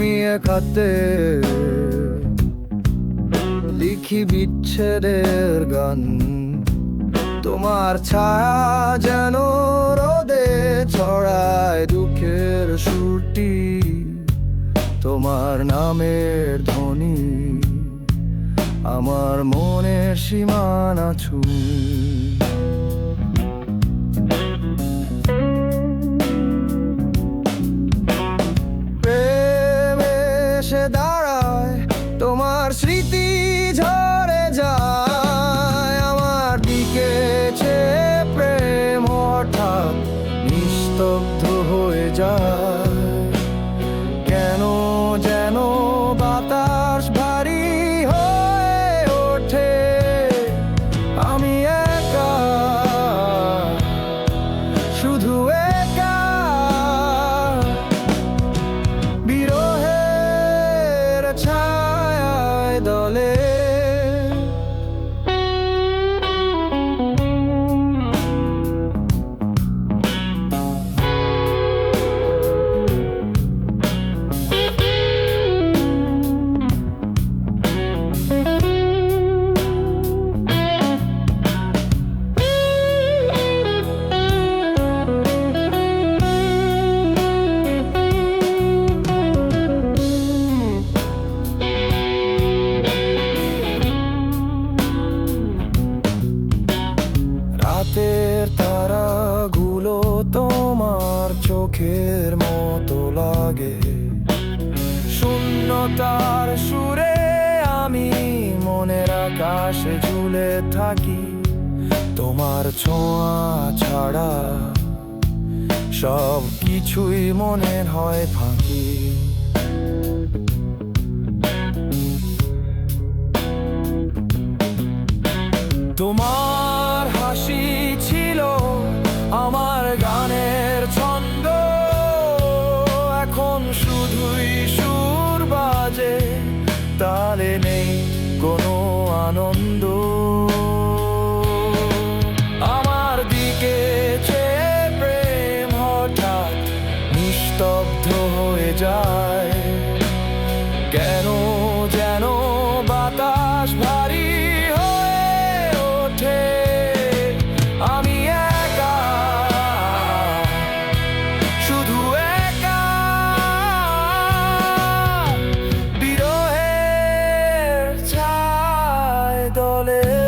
আমি একাতে লিখি বিচ্ছেদের গান। তোমার ছায়া যেন রোদে ছড়ায় দুঃখের সুরটি। তোমার নামের ধ্বনি, আমার মনের সীমানা ছুঁই। এসে দাঁড়ায় তোমার স্মৃতি ঝরে যায়। আমার দিকে প্রেম হঠাৎ নিস্তব্ধ হয়ে যায়। চোখের মতো লাগে। শূন্যতার সুরে আমি মনের আকাশে ঝুলে থাকি। তোমার ছোঁয়া ছাড়া সব কিছুই মনের হয় ফাঁকি। তোমার তালে নেই কোনো আনন্দ দলে